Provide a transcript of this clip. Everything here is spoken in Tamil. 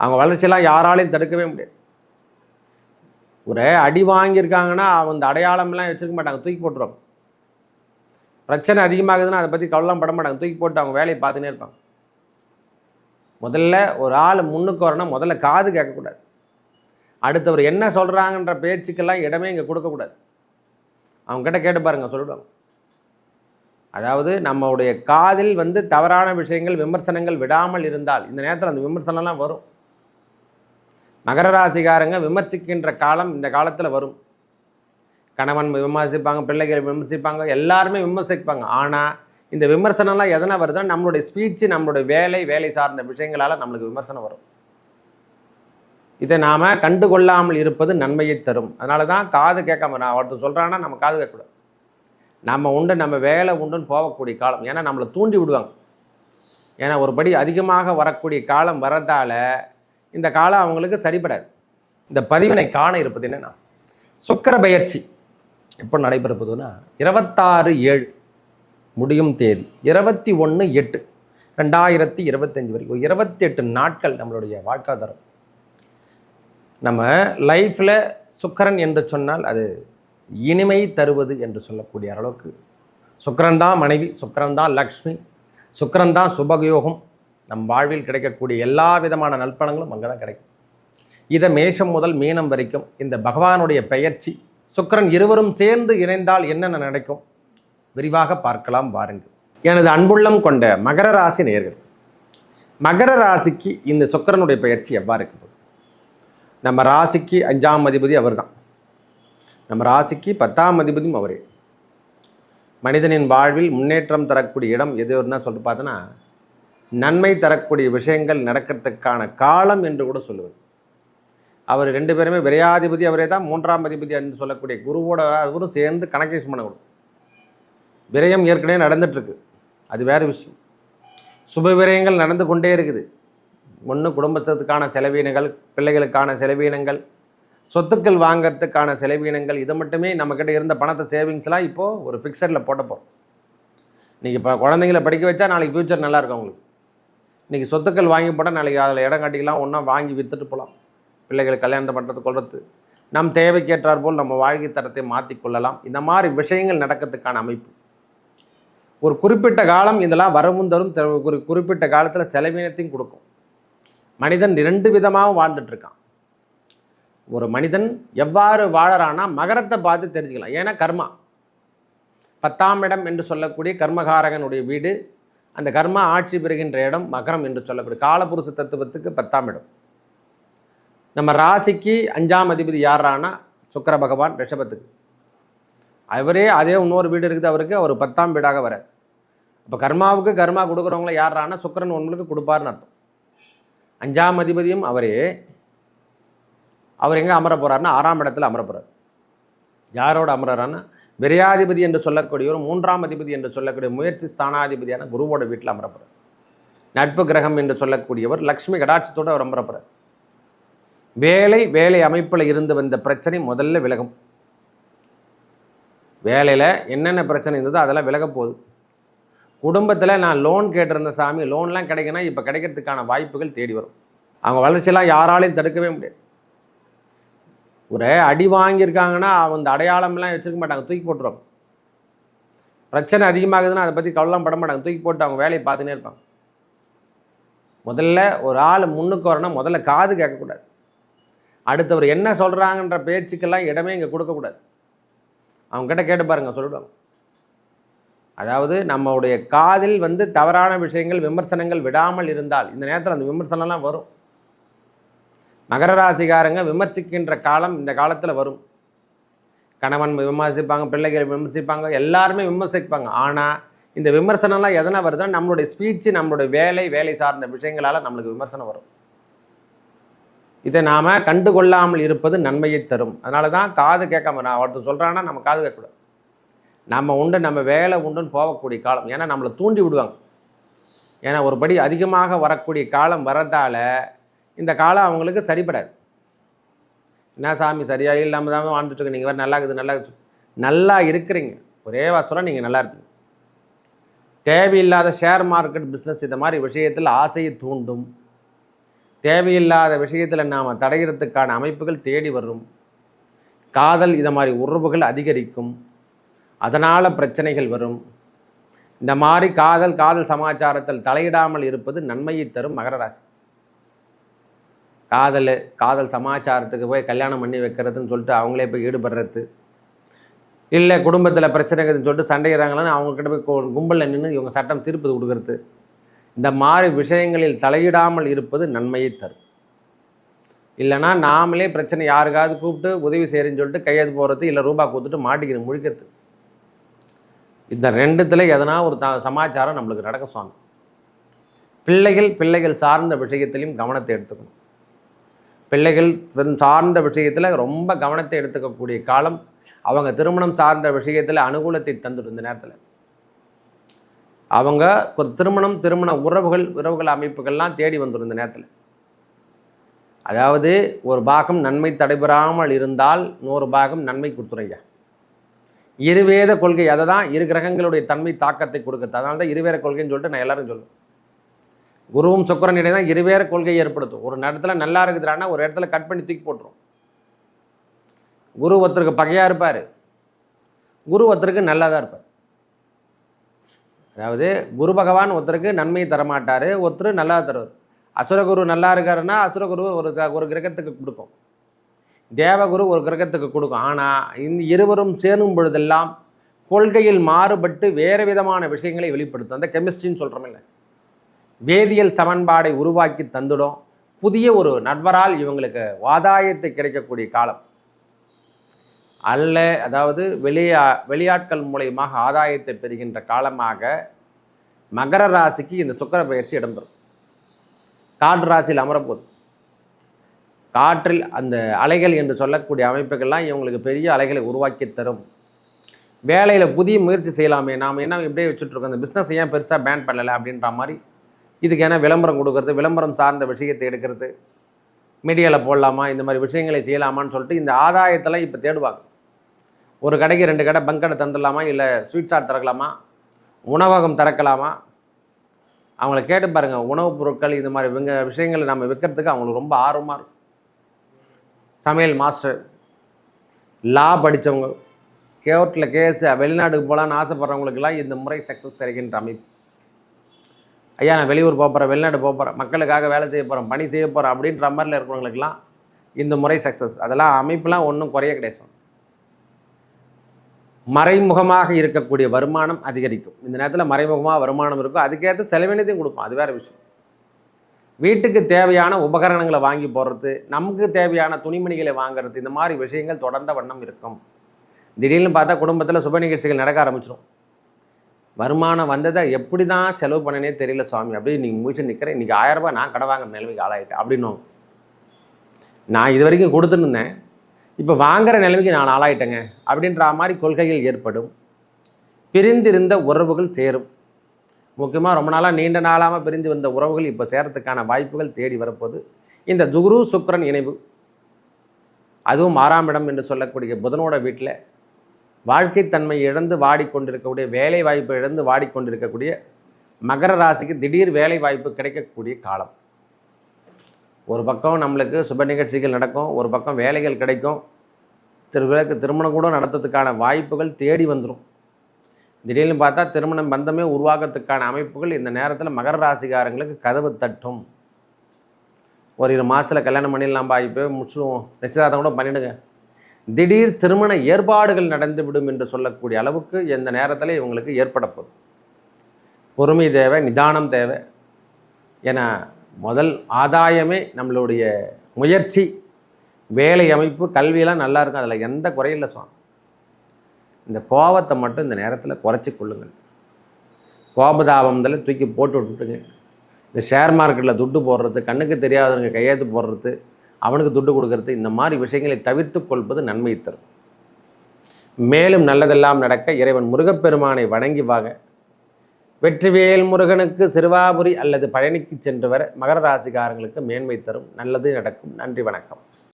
அவங்க வளர்ச்சியெல்லாம் யாராலையும் தடுக்கவே முடியாது. ஒரு அடி வாங்கியிருக்காங்கன்னா அந்த அடையாளம்லாம் வச்சுருக்க மாட்டாங்க தூக்கி போட்டுருவாங்க. பிரச்சனை அதிகமாகுதுன்னா அதை பற்றி கவலைலாம் பட மாட்டாங்க. தூக்கி போட்டு அவங்க வேலையை பார்த்துனே இருப்பாங்க. முதல்ல ஒரு ஆள் முன்னுக்கு வரணும் முதல்ல காது கேட்கக்கூடாது. அடுத்தவர் என்ன சொல்கிறாங்கன்ற பேச்சுக்கெல்லாம் இடமே இங்கே கொடுக்கக்கூடாது. அவங்ககிட்ட கேட்டு பாருங்கள் சொல்லிடுவாங்க. அதாவது நம்மளுடைய காதில் வந்து தவறான விஷயங்கள் விமர்சனங்கள் விடாமல் இருந்தால் இந்த நேரத்தில் அந்த விமர்சனம்லாம் வரும். மகர ராசிக்காரங்க விமர்சிக்கின்ற காலம் இந்த காலத்தில் வரும். கணவன் விமர்சிப்பாங்க பிள்ளைகள் விமர்சிப்பாங்க எல்லாருமே விமர்சிப்பாங்க. ஆனால் இந்த விமர்சனம்லாம் எதனா வருதுன்னா நம்மளுடைய ஸ்பீச்சு நம்மளுடைய வேலை வேலை சார்ந்த விஷயங்களால் நம்மளுக்கு விமர்சனம் வரும். இதை நாம் கண்டுகொள்ளாமல் இருப்பது நன்மையை தரும். அதனால தான் காது கேட்காம நான் ஒருத்தர் சொல்கிறான்னா நம்ம காது கேட்கக்கூடாது. நம்ம உண்டு நம்ம வேலை உண்டுன்னு போகக்கூடிய காலம். ஏன்னா நம்மளை தூண்டி விடுவாங்க. ஏன்னா ஒரு படி அதிகமாக வரக்கூடிய காலம் வரதால இந்த காலம் அவங்களுக்கு சரிபடாது. இந்த பதிவினை காண இருப்பது என்னன்னா சுக்கர பயிற்சி எப்போ நடைபெறுவதுன்னா இருபத்தாறு ஏழு முடியும் தேதி இருபத்தி ஒன்று எட்டு ரெண்டாயிரத்தி இருபத்தஞ்சி வரைக்கும். இருபத்தி எட்டு நாட்கள் நம்மளுடைய வாழ்க்காதாரம். நம்ம லைஃப்பில் சுக்கரன் என்று சொன்னால் அது இனிமை தருவது என்று சொல்லக்கூடிய அளவுக்கு. சுக்கரன் தான் மனைவி சுக்கரன் தான் லக்ஷ்மி சுக்கரன் தான் சுபகயோகம் நம் வாழ்வில் கிடைக்கக்கூடிய எல்லா விதமான நல்பணங்களும் அங்கே தான் கிடைக்கும். இதை மேஷம் முதல் மீனம் வரைக்கும் இந்த பகவானுடைய பெயர்ச்சி சுக்கரன் இருவரும் சேர்ந்து இணைந்தால் என்னென்ன நடக்கும்? விரிவாக பார்க்கலாம் வாருங்கள். எனது அன்புள்ளம் கொண்ட மகர ராசி நேர்கள் மகர ராசிக்கு இந்த சுக்கரனுடைய பெயர்ச்சி எவ்வாறு இருக்க? நம்ம ராசிக்கு அஞ்சாம் அதிபதி அவர்தான். நம்ம ராசிக்கு பத்தாம் அதிபதியும் அவரே. மனிதனின் வாழ்வில் முன்னேற்றம் தரக்கூடிய இடம் எது ஒன்றா சொல்லிட்டு பார்த்தோன்னா நன்மை தரக்கூடிய விஷயங்கள் நடக்கிறதுக்கான காலம் என்று கூட சொல்லுவது. அவர் ரெண்டு பேருமே விரையாதிபதி அவரே தான் மூன்றாம் அதிபதி என்று சொல்லக்கூடிய குருவோட அவரும் சேர்ந்து கணக்கேஸ் பண்ண கொடுக்கும். விரயம் ஏற்கனவே நடந்துட்டுருக்கு. அது வேறு விஷயம். சுப விரயங்கள் நடந்து கொண்டே இருக்குது. ஒன்று குடும்பத்துக்கான செலவீனங்கள் பிள்ளைகளுக்கான செலவீனங்கள் சொத்துக்கள் வாங்கிறதுக்கான செலவீனங்கள் இது மட்டுமே நம்மக்கிட்ட இருந்த பணத்தை சேவிங்ஸ்லாம் இப்போது ஒரு ஃபிக்ஸடில் போட்ட போகிறோம் இப்போ குழந்தைங்கள படிக்க வச்சா நாளைக்கு ஃப்யூச்சர் நல்லாயிருக்கும் அவங்களுக்கு இன்றைக்கி சொத்துக்கள் வாங்கி போட்டால் நாளைக்கு அதில் இடம் கட்டிக்கலாம் ஒன்றா வாங்கி விற்றுட்டு போகலாம் பிள்ளைகளுக்கு கல்யாணம் பண்ணுறது கொள்வது நம் தேவைக்கேற்றார் போல் நம்ம வாழ்க்கை தரத்தை மாற்றிக்கொள்ளலாம் இந்த மாதிரி விஷயங்கள் நடக்கிறதுக்கான அமைப்பு. ஒரு குறிப்பிட்ட காலம் இதெல்லாம் வரவும் தரும் ஒரு குறிப்பிட்ட காலத்தில் செலவினத்தையும் கொடுக்கும். மனிதன் இரண்டு விதமாகவும் வாழ்ந்துட்டு இருக்கான். ஒரு மனிதன் எவ்வாறு வாழறானா மகரத்தை பார்த்து தெரிஞ்சுக்கலாம். ஏன்னா கர்மா. பத்தாம் இடம் என்று சொல்லக்கூடிய கர்மகாரகனுடைய வீடு அந்த கர்மா ஆட்சி பெறுகின்ற இடம் மகரம் என்று சொல்லக்கூடிய காலபுருஷ தத்துவத்துக்கு பத்தாம் இடம். நம்ம ராசிக்கு அஞ்சாம் அதிபதி யாரானா சுக்கிர பகவான் ரிஷபத்துக்கு. அவரே அதே இன்னொரு வீடு இருக்குது அவருக்கு அவர் பத்தாம் வீடாக வரார் இப்போ கர்மாவுக்கு கர்மா கொடுக்குறவங்கள யாரானா சுக்கிரன் உங்களுக்கு கொடுப்பாருன்னு அர்த்தம். அஞ்சாம் அதிபதியும் அவரே. அவர் எங்கே அமர போகிறாருன்னா ஆறாம் இடத்துல அமர போகிறார் யாரோட அமர்றாருன்னா விரையாதிபதி என்று சொல்லக்கூடியவர் மூன்றாம் அதிபதி என்று சொல்லக்கூடிய முயற்சி ஸ்தானாதிபதியான குருவோட வீட்டில் அமர நட்பு கிரகம் என்று சொல்லக்கூடியவர் லக்ஷ்மி கடாட்சத்தோடு அவர் அமர வேலை வேலை அமைப்பில் இருந்து வந்த பிரச்சனை முதல்ல விலகும். வேலையில் என்னென்ன பிரச்சனை இருந்ததோ அதெல்லாம் விலக போகுது. குடும்பத்தில் நான் லோன் கேட்டிருந்த சாமி லோன்லாம் கிடைக்குன்னா இப்போ கிடைக்கிறதுக்கான வாய்ப்புகள் தேடி வரும். அவங்க வளர்ச்சியெல்லாம் யாராலையும் தடுக்கவே முடியாது. ஒரு அடி வாங்கியிருக்காங்கன்னா அந்த அடையாளம்லாம் வச்சுக்க மாட்டாங்க. தூக்கி போட்டுருவாங்க பிரச்சனை அதிகமாகுதுன்னா அதை பற்றி கவலைலாம் பட மாட்டாங்க. தூக்கி போட்டு அவங்க வேலையை பார்த்துனே இருப்பாங்க. முதல்ல ஒரு ஆள் முன்னுக்கு வரணும். முதல்ல காது கேட்கக்கூடாது. அடுத்தவர் என்ன சொல்கிறாங்கன்ற பேச்சுக்கெல்லாம் இடமே இங்கே கொடுக்கக்கூடாது. அவங்ககிட்ட கேட்டு பாருங்கள் சொல்லிடுவாங்க. அதாவது நம்மளுடைய காதில் வந்து தவறான விஷயங்கள் விமர்சனங்கள் விடாமல் இருந்தால் இந்த நேரத்தில் அந்த விமர்சனம்லாம் வரும். மகர ராசிக்காரங்க விமர்சிக்கின்ற காலம் இந்த காலத்தில் வரும். கணவன் விமர்சிப்பாங்க பிள்ளைகள் விமர்சிப்பாங்க எல்லாருமே விமர்சிப்பாங்க. ஆனால் இந்த விமர்சனம்லாம் எதனா வருதுன்னா நம்மளுடைய ஸ்பீச்சு நம்மளுடைய வேலை வேலை சார்ந்த விஷயங்களால் நம்மளுக்கு விமர்சனம் வரும். இதை நாம் கண்டுகொள்ளாமல் இருப்பது நன்மையை தரும். அதனால தான் காது கேட்காம நான் ஒருத்தர் சொல்கிறான்னா நம்ம காது கேட்கக்கூடாது. நம்ம உண்டு நம்ம வேலை உண்டுன்னு போகக்கூடிய காலம். ஏன்னா நம்மளை தூண்டி விடுவாங்க. ஏன்னா ஒரு படி அதிகமாக வரக்கூடிய காலம் வரதால இந்த காலம் அவங்களுக்கு சரிப்படாது. என்ன சாமி சரியாக இல்லாமல் தான் வாழ்ந்துட்டுருக்கு நீங்கள் வேறு நல்லா இருக்குது நல்லா இருக்குது நல்லா இருக்கிறீங்க. ஒரே வாசலாக நீங்கள் நல்லா இருப்பீங்க. தேவையில்லாத ஷேர் மார்க்கெட் பிஸ்னஸ் இந்த மாதிரி விஷயத்தில் ஆசையை தூண்டும். தேவையில்லாத விஷயத்தில் நாம் தடைகிறதுக்கான அமைப்புகள் தேடி வரும். காதல் இதை மாதிரி உறவுகள் அதிகரிக்கும். அதனால் பிரச்சனைகள் வரும். இந்த மாதிரி காதல் காதல் சமாச்சாரத்தில் தலையிடாமல் இருப்பது நன்மையை தரும் மகர ராசி. காதல் காதல் சமாச்சாரத்துக்கு போய் கல்யாணம் பண்ணி வைக்கிறதுன்னு சொல்லிட்டு அவங்களே போய் ஈடுபடுறது. இல்லை குடும்பத்தில் பிரச்சனைக்குதுன்னு சொல்லிட்டு சண்டைகிறாங்களான்னு அவங்கக்கிட்ட போய் கும்பலில் நின்று இவங்க சட்டம் தீர்ப்பு கொடுக்கறது. இந்த மாதிரி விஷயங்களில் தலையிடாமல் இருப்பது நன்மையை தரும். இல்லைனா நாமளே பிரச்சனை யாருக்காவது கூப்பிட்டு உதவி செய்கிறேன்னு சொல்லிட்டு கையெழுத்து போகிறது இல்லை ரூபா கொடுத்துட்டு மாட்டிக்கணும் முழிக்கிறது. இந்த ரெண்டுத்தில் எதனா ஒரு த சமாச்சாரம் நம்மளுக்கு நடக்க சுவாமி பிள்ளைகள் பிள்ளைகள் சார்ந்த விஷயத்திலையும் கவனத்தை எடுத்துக்கணும். பிள்ளைகள் சார்ந்த விஷயத்தில் ரொம்ப கவனத்தை எடுத்துக்கக்கூடிய காலம். அவங்க திருமணம் சார்ந்த விஷயத்தில் அனுகூலத்தை தந்துடும் இந்த நேரத்தில். அவங்க ஒரு திருமணம் திருமண உறவுகள் உறவுகள் அமைப்புகள்லாம் தேடி வந்துடும் இந்த நேரத்தில். அதாவது ஒரு பாகம் நன்மை தடைபெறாமல் இருந்தால் நூறு பாகம் நன்மை கொடுத்துருங்க. இருவேத கொள்கை அதை தான் இரு கிரகங்களுடைய தன்மை தாக்கத்தை கொடுக்குறது அதனால தான் இருவேத கொள்கைன்னு சொல்லிட்டு நான் எல்லாரும் சொல்லுவேன் குருவும் சுக்கரன் இடையே தான் இருவேற கொள்கை ஏற்படுத்தும். ஒரு இடத்துல நல்லா இருக்குதுடானா ஒரு இடத்துல கட் பண்ணி தூக்கி போட்டுரும். குரு ஒருத்தருக்கு பகையாக இருப்பார். குரு ஒருத்தருக்கு நல்லா தான் இருப்பார். அதாவது குரு பகவான் ஒருத்தருக்கு நன்மையை தரமாட்டார் ஒருத்தர் நல்லா தருவார். அசுரகுரு நல்லா இருக்காருன்னா அசுரகுரு ஒரு க- ஒரு கிரகத்துக்கு கொடுக்கும். தேவகுரு ஒரு கிரகத்துக்கு கொடுக்கும். ஆனால் இந்த இருவரும் சேரும் பொழுதெல்லாம் கொள்கையில் மாறுபட்டு வேறு விதமான விஷயங்களை வெளிப்படுத்தும். அந்த கெமிஸ்ட்ரின்னு சொல்கிறோமில்ல வேதியியல் சமன்பாடை உருவாக்கி தந்துடும் புதிய ஒரு நண்பரால் இவங்களுக்கு ஆதாயத்தை கிடைக்கக்கூடிய காலம். அல்ல அதாவது வெளியா வெளியாட்கள் மூலயமாக ஆதாயத்தை பெறுகின்ற காலமாக மகர ராசிக்கு இந்த சுக்கர பயிற்சி இடம்பெறும். காற்று ராசியில் அமரப்போகுது காற்றில் அந்த அலைகள் என்று சொல்லக்கூடிய அமைப்புகள்லாம் இவங்களுக்கு பெரிய அலைகளை உருவாக்கி தரும். வேலையில் புதிய முயற்சி செய்யலாமே. நாம் என்ன இப்படியே வச்சுட்ருக்கோம் இந்த பிஸ்னஸ் ஏன் பெருசாக பேன் பண்ணலை அப்படின்ற மாதிரி இதுக்கு ஏன்னா விளம்பரம் கொடுக்கறது? விளம்பரம் சார்ந்த விஷயத்தை எடுக்கிறது. மீடியாவில் போடலாமா? இந்த மாதிரி விஷயங்களை செய்யலாமான்னு சொல்லிட்டு இந்த ஆதாயத்தெல்லாம் இப்போ தேடுவாங்க. ஒரு கடைக்கு ரெண்டு கடை பங்க் கடை தந்துடலாமா? இல்லை ஸ்வீட் சாட் திறக்கலாமா? உணவகம் திறக்கலாமா? அவங்கள கேட்டு பாருங்கள் உணவுப் பொருட்கள் இது மாதிரி இவங்க விஷயங்களை நம்ம விற்கிறதுக்கு அவங்களுக்கு ரொம்ப ஆர்வமாக இருக்கும். சமையல் மாஸ்டர் லா படித்தவங்க கேர்ட்டில் கேஸ் வெளிநாட்டுக்கு போகலான்னு ஆசைப்பட்றவங்களுக்கெல்லாம் இந்த முறை சக்ஸஸ் கிடைக்கின்ற அமைப்பு. ஐயா நான் வெளியூர் போக போகிறேன் வெளிநாடு போகிறேன் மக்களுக்காக வேலை செய்ய போகிறேன் பணி செய்ய போகிறேன் அப்படின்ற மாதிரில இருக்கிறவங்களுக்குலாம் இந்த முறை சக்ஸஸ் அதெல்லாம் அமைப்புலாம் ஒன்றும் குறைய கிடையாது மறைமுகமாக இருக்கக்கூடிய வருமானம் அதிகரிக்கும். இந்த நேரத்தில் மறைமுகமாக வருமானம் இருக்கும். அதுக்கேற்ற செலவினத்தையும் கொடுப்போம் அது வேறு விஷயம். வீட்டுக்கு தேவையான உபகரணங்களை வாங்கி போடுறது நமக்கு தேவையான துணிமணிகளை வாங்குறது இந்த மாதிரி விஷயங்கள் தொடர்ந்த வண்ணம் இருக்கும். திடீர்னு பார்த்தா குடும்பத்தில் சுப நிகழ்ச்சிகள் நடக்க ஆரம்பிச்சிடும் வருமானம் வந்ததை எப்படி தான் செலவு பண்ணனே தெரியல சுவாமி. அப்படி நீங்கள் முடிச்சு நிற்கிறேன் இன்றைக்கி ஆயிரம் ரூபாய் நான் கடை வாங்குற நிலைமைக்கு ஆளாயிட்டேன். அப்படின்னும். நான் இது வரைக்கும் கொடுத்துன்னு இருந்தேன். இப்போ வாங்குற நிலைமைக்கு நான் ஆளாயிட்டேங்க. அப்படின்ற மாதிரி கொள்கைகள் ஏற்படும். பிரிந்திருந்த உறவுகள் சேரும். முக்கியமாக ரொம்ப நாளாக நீண்ட நாளாக பிரிந்து வந்த உறவுகள் இப்போ சேரத்துக்கான வாய்ப்புகள் தேடி வரப்போது இந்த ஜுகுரு சுக்கரன் இணைவு. அதுவும் ஆறாம் இடம் என்று சொல்லக்கூடிய புதனோட வீட்டில் வாழ்க்கைத்தன்மை இழந்து வாடிக்கொண்டிருக்கக்கூடிய வேலை வாய்ப்பு இழந்து வாடிக்கொண்டிருக்கக்கூடிய மகர ராசிக்கு திடீர் வேலை வாய்ப்பு கிடைக்கக்கூடிய காலம். ஒரு பக்கம் நம்மளுக்கு சுப நிகழ்ச்சிகள் நடக்கும் ஒரு பக்கம் வேலைகள் கிடைக்கும். திருவிழாக்கு திருமணம் கூட நடத்துறதுக்கான வாய்ப்புகள் தேடி வந்துடும் திடீர்னு பார்த்தா திருமணம் பந்தமே உருவாக்கத்துக்கான அமைப்புகள் இந்த நேரத்தில் மகர ராசிகாரங்களுக்கு கதவு தட்டும். ஒரு இரு மாதத்தில் கல்யாணம் பண்ணிடலாம் வாய்ப்பு முடிச்சுடுவோம். நிச்சயதார்த்தம் கூட பண்ணிடுங்க. திடீர் திருமண ஏற்பாடுகள் நடந்து விடும் என்று சொல்லக்கூடிய அளவுக்கு இந்த நேரத்தில் இவங்களுக்கு ஏற்பட போகுது. பொறுமை தேவை நிதானம் தேவை. ஏன்னா முதல் ஆதாயமே நம்மளுடைய முயற்சி வேலை அமைப்பு கல்வியெல்லாம் நல்லா இருக்கும். அதில் எந்த குறையும் இல்லை சுவாமி. இந்த கோபத்தை மட்டும் இந்த நேரத்தில் குறைச்சி கொள்ளுங்கள். கோபதாபம்தில் தூக்கி போட்டு விட்டுட்டுங்க. இந்த ஷேர் மார்க்கெட்டில் துட்டு போடுறது கண்ணுக்கு தெரியாதவங்க கையெழுத்து போடுறது அவனுக்கு துட்டு கொடுக்கறது இந்த மாதிரி விஷயங்களை தவிர்த்து கொள்வது நன்மை தரும். மேலும் நல்லதெல்லாம் நடக்க இறைவன் முருகப்பெருமானை வணங்கி வாங்க வெற்றிவேல் முருகனுக்கு சிறுவாபுரி அல்லது பழனிக்கு சென்று வர மகர ராசிக்காரங்களுக்கு மேன்மை தரும். நல்லது நடக்கும். நன்றி வணக்கம்.